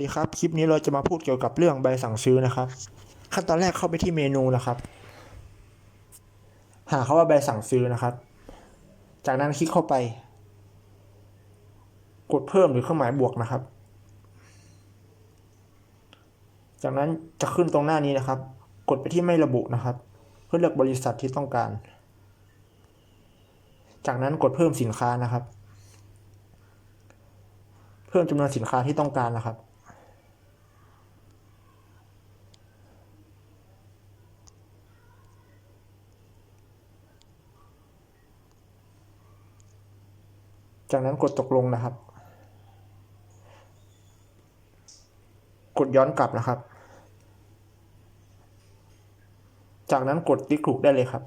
สวัสดีครับ คลิปนี้เราจะมาพูดเกี่ยวกับเรื่องใบสั่งซื้อนะครับ ขั้นตอนแรกเข้าไปที่เมนูนะครับ หาคาว่าใบสั่งซื้อนะครับ จากนั้นคลิกเข้าไป กดเพิ่มหรือเครื่องหมายบวกนะครับ จากนั้นจะขึ้นตรงหน้านี้นะครับ กดไปที่ไม่ระบุนะครับ เพื่อเลือกบริษัทที่ต้องการ จากนั้นกดเพิ่มสินค้านะครับ เพิ่มจำนวนสินค้าที่ต้องการนะครับ จากนั้นกดตกลงนะครับ กดย้อนกลับนะครับ จากนั้นกดติ๊กถูกได้เลยครับ